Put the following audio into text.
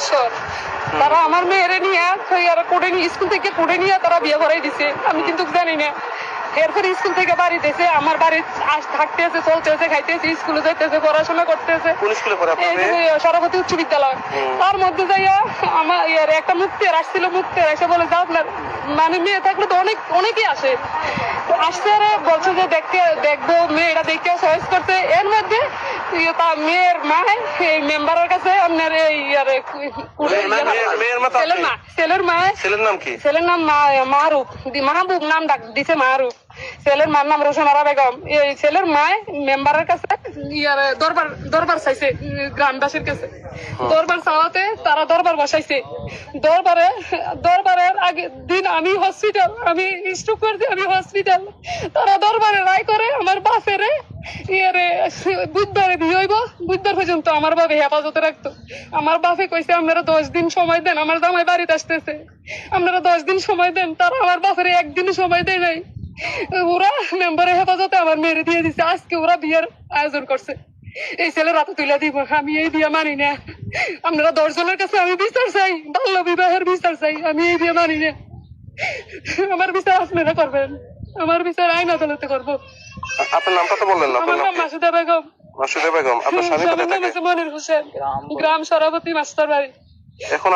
বছর তারা আমার মেয়েরে নিয়ে আর কোড়ে নিয়ে স্কুল থেকে কোড়ে নিয়ে তারা বিয়ে করাই দিছে। আমি কিন্তু জানি না। এরপর স্কুল থেকে বাড়ি দিয়েছে আমার বাড়ি আস থাকতেছে চলতেছে খাইতেছে স্কুলে যাইতেছে পড়াশোনা করতেছে। কোন স্কুলে পড়ে? সরস্বতী উচ্চ বিদ্যালয়। তার মধ্যে যাইয়া আমার ইয়ার একটা মুক্তের আসছিল মুক্তের এসে বলে যে আপনার মানে মেয়ে থাকলে তো অনেক অনেকেই আসে। আসছে আর বলছে যে দেখতে দেখব মেয়েটা দেখতে চয়েস করছে। এর তার মেয়ের মা এই মেম্বারের কাছে আপনার এই তো ছেলের? মা ছেলের মা। ছেলের নাম কি? ছেলের নাম মাহরুফ মাহবুব নাম ডাক দিছে মাহরুফ ছেলের মার নাম রোশনারা বেগম। এই ছেলের মায় মেম্বারের কাছে ইয়ার দরবার দরবার চাইছে গ্রামবাসীর কাছে। দরবার চাওয়াতে তারা দরবার বসাইছে। দরবারে দরবারের আগে দিন আমি হসপিটাল আমি স্ট্রোক করছি আমি হসপিটাল তারা দরবারে রায় করে আমার বাপেরে ইয়ারে বুধবারে বিয়ে হইব। বুধবার পর্যন্ত আমার বাপে হেফাজতে রাখতো। আমার বাপে কইছে, আপনারা দশ দিন সময় দেন, আমার জামাই বাড়িতে আসতেছে। আপনারা দশ দিন সময় দেন, তারা আমার বাপের একদিন সময় দেয় নাই। ওরা মেম্বারের হেফাজতে আমার মেরে দিয়ে দিছে। আজকে ওরা বিয়ের আয়োজন করছে। এই ছেলে রাতে তুলে দিব, আমি এই বিয়ে মানি না। আপনারা দশজনের কাছে আমি বিচার চাই, বাল্য বিবাহের বিচার চাই, আমি এই বিয়ে মানি না। আমার বিচার আপনারা করবেন। আমার বিচার আইন আদালতে করব। আপনার নামটা তো বললেন না আমার আপনার নাম মাসুদা বেগম। মাসুদা বেগম আপনার স্বামী কোথায় থাকে? মনির হোসেন গ্রাম সরাবতী মাস্টার বাড়ি। এখন